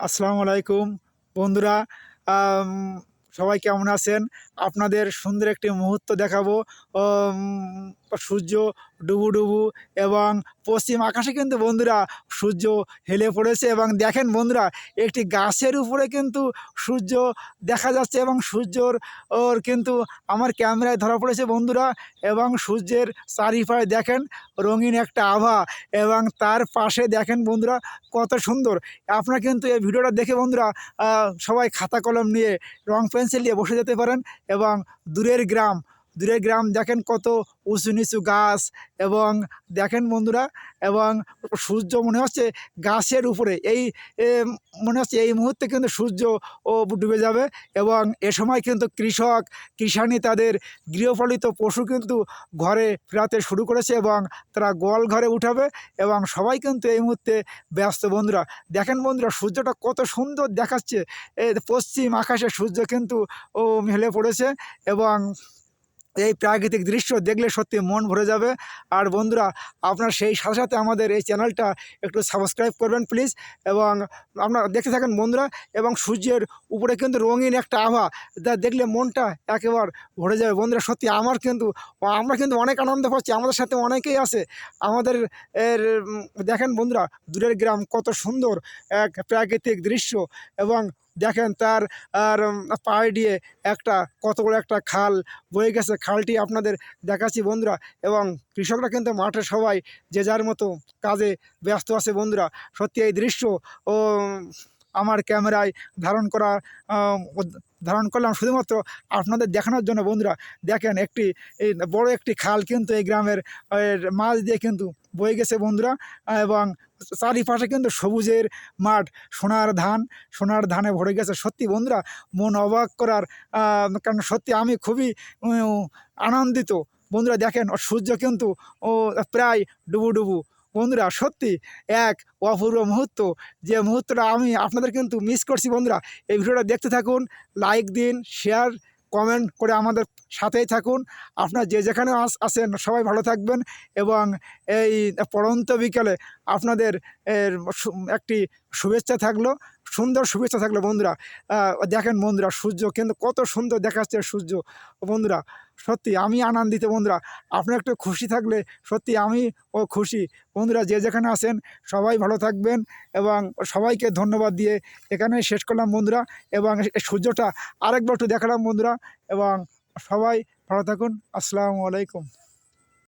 আসসালামু আলাইকুম। বন্ধুরা সবাই কেমন আছেন? আপনাদের সুন্দর একটি মুহূর্ত দেখাবো। সূর্য ডুবু ডুবু এবং পশ্চিম আকাশে কিন্তু বন্ধুরা সূর্য হেলে পড়েছে এবং দেখেন বন্ধুরা, একটি গাছের উপরে কিন্তু সূর্য দেখা যাচ্ছে এবং সূর্যর ওর কিন্তু আমার ক্যামেরায় ধরা পড়েছে বন্ধুরা এবং সূর্যের চারিপাশে দেখেন রঙিন একটা আভা এবং তার পাশে দেখেন বন্ধুরা কত সুন্দর। আপনারা কিন্তু এই ভিডিওটা দেখে বন্ধুরা সবাই খাতা কলম নিয়ে রং পেন্সিল নিয়ে বসে যেতে পারেন এবং দূরের গ্রাম দূরের গ্রাম দেখেন কত উঁচু নিচু গাছ এবং দেখেন বন্ধুরা, এবং সূর্য মনে হচ্ছে গাছের উপরে। এই মনে হচ্ছে এই মুহূর্তে কিন্তু সূর্য ও ডুবে যাবে এবং এ সময় কিন্তু কৃষক কৃষানি তাদের গৃহপালিত পশু কিন্তু ঘরে ফেরাতে শুরু করেছে এবং তারা গোয়াল ঘরে উঠাবে এবং সবাই কিন্তু এই মুহূর্তে ব্যস্ত বন্ধুরা। দেখেন বন্ধুরা, সূর্যটা কত সুন্দর দেখাচ্ছে। পশ্চিম আকাশে সূর্য কিন্তু ও মেলে পড়েছে এবং এই প্রাকৃতিক দৃশ্য দেখলে সত্যি মন ভরে যাবে। আর বন্ধুরা, আপনার সেই সাথে সাথে আমাদের এই চ্যানেলটা একটু সাবস্ক্রাইব করবেন প্লিজ এবং আপনারা দেখতে থাকেন বন্ধুরা এবং সূর্যের উপরে কিন্তু রঙিন একটা আভা। যা দেখলে মনটা একেবারে ভরে যাবে। বন্ধুরা, সত্যি আমার কিন্তু, আমরা কিন্তু অনেক আনন্দ পাচ্ছি আমাদের সাথে অনেকেই আছে। আমাদের এর, দেখেন বন্ধুরা, দূরের গ্রাম কত সুন্দর এক প্রাকৃতিক দৃশ্য এবং দেখেন তার, আর পায়ে দিয়ে একটা কত বড় একটা খাল বয়ে গেছে। খালটি আপনাদের দেখাচ্ছি বন্ধুরা এবং কৃষকরা কিন্তু মাঠে সবাই যে যার মতো কাজে ব্যস্ত আছে বন্ধুরা। সত্যি এই দৃশ্য, ও আমার ক্যামেরায় ধারণ করা ধারণ করলাম। শুধুমাত্র আপনাদের দেখানোর জন্য বন্ধুরা, দেখেন একটি, এই বড় একটি খাল কিন্তু এই গ্রামের মাছ দিয়ে কিন্তু বয়ে গেছে বন্ধুরা, এবং চারিপাশে কিন্তু সবুজের মাঠ, সোনার ধান, সোনার ধানে ভরে গেছে। সত্যি বন্ধুরা, মন অবাক করার কারণ সত্যি আমি খুবই আনন্দিত। বন্ধুরা দেখেন, সূর্য কিন্তু, ও, প্রায় ডুবু ডুবু। বন্ধুরা, সত্যি এক অপূর্ব মুহূর্ত। যে মুহূর্তটা আমি আপনাদের কিন্তু মিস করছি বন্ধুরা, এই ভিডিওটা দেখতে থাকুন লাইক দিন শেয়ার কমেন্ট করে আমাদের সাথেই থাকুন। আপনার যে যেখানে আছেন সবাই ভালো থাকবেন এবং এই পড়ন্ত বিকেলে আপনাদের একটি শুভেচ্ছা থাকল, সুন্দর শুভেচ্ছা থাকল বন্ধুরা। দেখেন বন্ধুরা, সূর্য কিন্তু কত সুন্দর দেখাচ্ছে সূর্য। বন্ধুরা সত্যি আমি আনন্দিত বন্ধুরা। আপনার একটু খুশি থাকলে সত্যি আমি ও খুশি। বন্ধুরা যে যেখানে আসেন সবাই ভালো থাকবেন এবং সবাইকে ধন্যবাদ দিয়ে এখানে শেষ করলাম বন্ধুরা এবং সূর্যটা আরেকবার একটু দেখালাম বন্ধুরা এবং সবাই ভালো থাকুন। আসসালামু আলাইকুম।